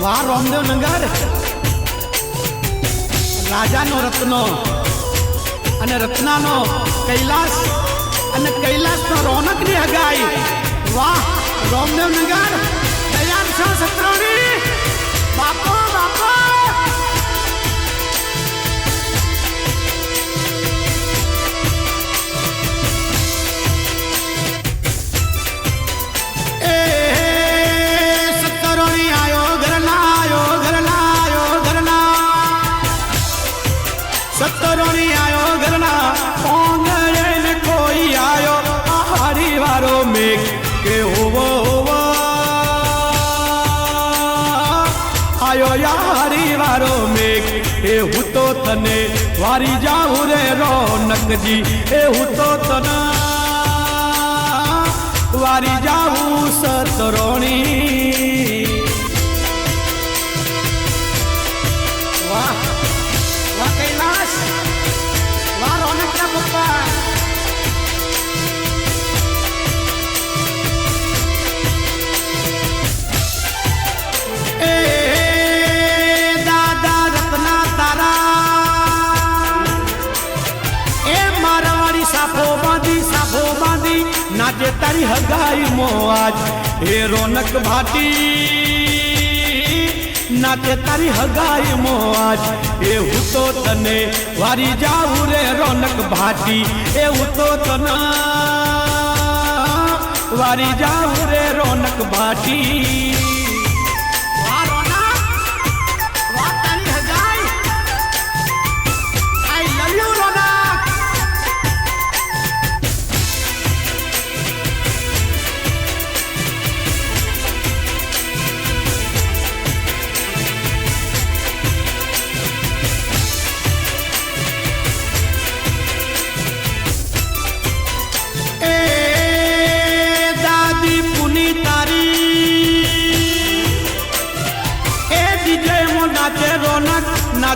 વાહ રોમદેવ નંગાર રાજાનો રત્નો અને રત્નાનો કૈલાસ અને કૈલાસનો રોનકની હગાઈ વાહ રોમદેવ નંગાર તૈયાર છો સત્રોની આયો યારી વારો મેઘ. એ હું તો તને વારી જાઉં રે રોનકજી. એ હું તો તને વારી જાઉં સતરોણી. હગાઈ મોજ હે રોનક ભાટી નાતે તારી હગાઈ મોજ એ હું તો તને વારી જાઉં રે રોનક ભાટી. એ હું તો તને વારી જાઉં રે રોનક ભાટી.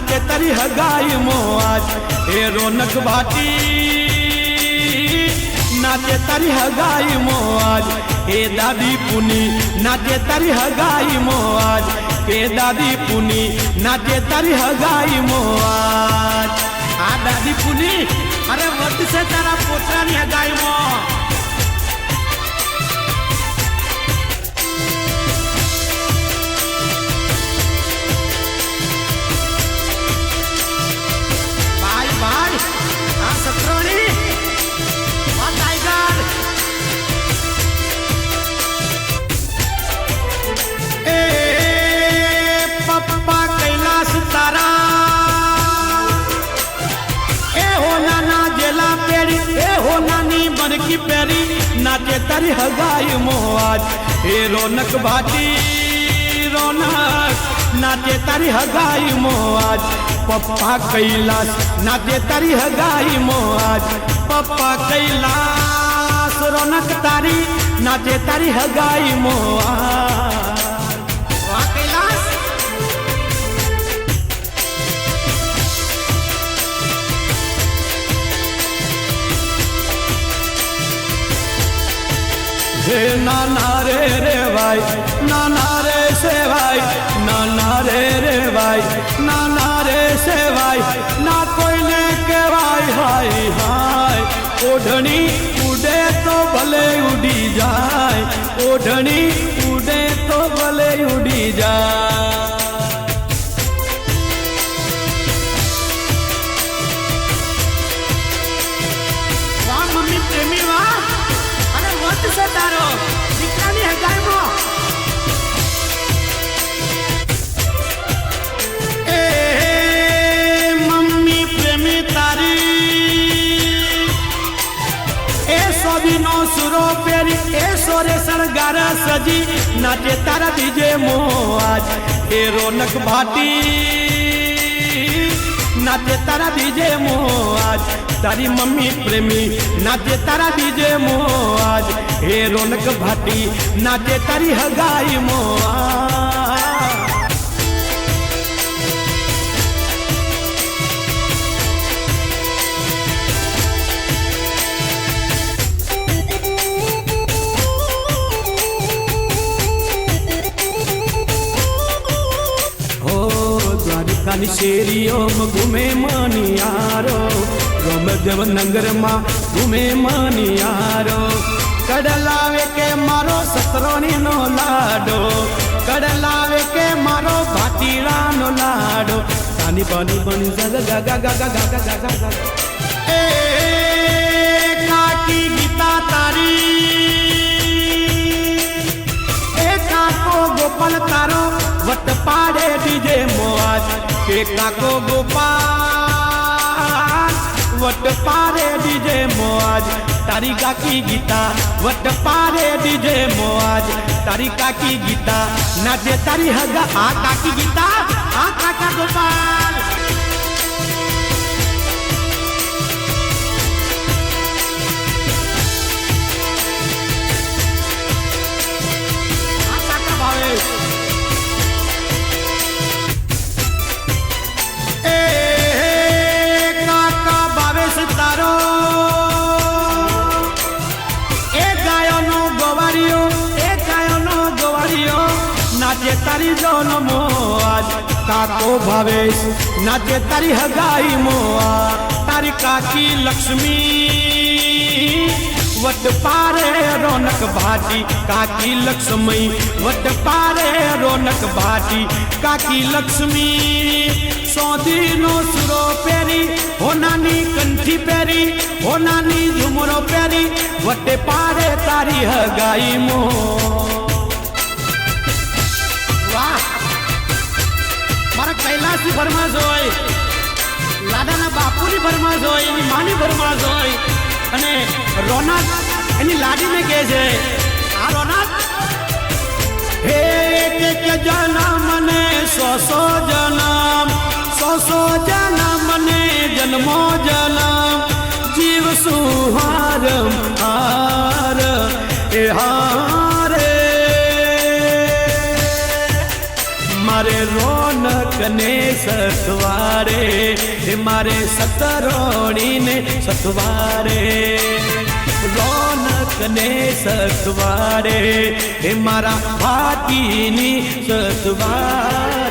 નાચે તારી હગાઈ મો આજ એ રોનક ભાટી નાચે તારી હગાઈ મો આજ એ દાદી પુની નાચે તારી હગાઈ મો આજ એ દાદી પુની નાચે તારી હગાઈ મો આજ આ દાદી પુની અરે છે તારા પોતાની હગાઈ માં બરકી પેરી નાચે તારી હગાઈ મોજ. એ રોનક ભાટી, રોનક, નાચે તારી હગાઈ મોજ. પપ્પા કૈલાસ, નાચે તારી હગાઈ મોજ. પપ્પા કૈલાસ, રોનક તારી, નાચે તારી હગાઈ મોજ. હે નાના રે રે ભાઈ, નાના રે સેવાય નાના રે રે ભાઈ, નાના રે સેવાય ના કોઈને કહેવાય હાય હાય. ઓઢણી ઉડે તો ભલે ઉડી જાય, ઓઢણી ઉડે તો ભલે ઉડી જાય. એ સોબીનો સુરો પેરી એ સોરે શણગાર સજી. નાચે તારા દીજે મોજ એ રોનક ભાટી. નાચે તારા દીજે મોજ તારી મમ્મી પ્રેમી. નાચે તારા દીજે મોજ એ રોનક ભાટી. નાચે તારી હગાઈ મોજ કાની શેરીઓમાં ઘૂમે મનિયારો રોમદેવ નગરમાં ઘૂમે મનિયારો કડલાવે કે મારો સતરોણીનો લાડો. કડલાવે કે મારો ભાટીલાનો લાડો. કાની બની બની ગા ગા ગા ગા ગા ગા ગા ગા ગા એ કાકી ગીતા તારી. એ કાકો ગોપાલ તારો વટ પાડે ડીજે મોવાજ કે કાકો ગોપાલ વટ પાડે ડીજે મોવાજ તારી કાકી ગીતા વટ પાડે ડીજે મોવાજ તારી કાકી ગીતા નાચે તારી હગા આ કાકી ગીતા આ કાકા ગોપાલ નાચે તારી જોનમો આજ. કાકો ભાવેશ નાચે તારી હગાઈ મોઆ તારી કાકી લક્ષ્મી. વટ પારે રોનક ભાટી. કાકી લક્ષ્મી. વટ પારે રોનક ભાટી. કાકી લક્ષ્મી. સોધીનો સુરો પહેરી, હોનાની કંઠી પહેરી, હોનાની ઝુમરો પહેરી વટે પારે તારી હગાઈ મો. માસી ભરમાં જોઈ. લાડાના બાપુની ભરમાં જોઈ, એની માની ભરમાં જોઈ. અને રોનક એની લાડીને કહે છે આ રોનક હે કે જના મને સો સો જન્મ, સો સો જન્મ મને જન્મો મારે સતરોણીને સતવારે. રોનકને સતવારે હે મારા હાથીની સતવારે.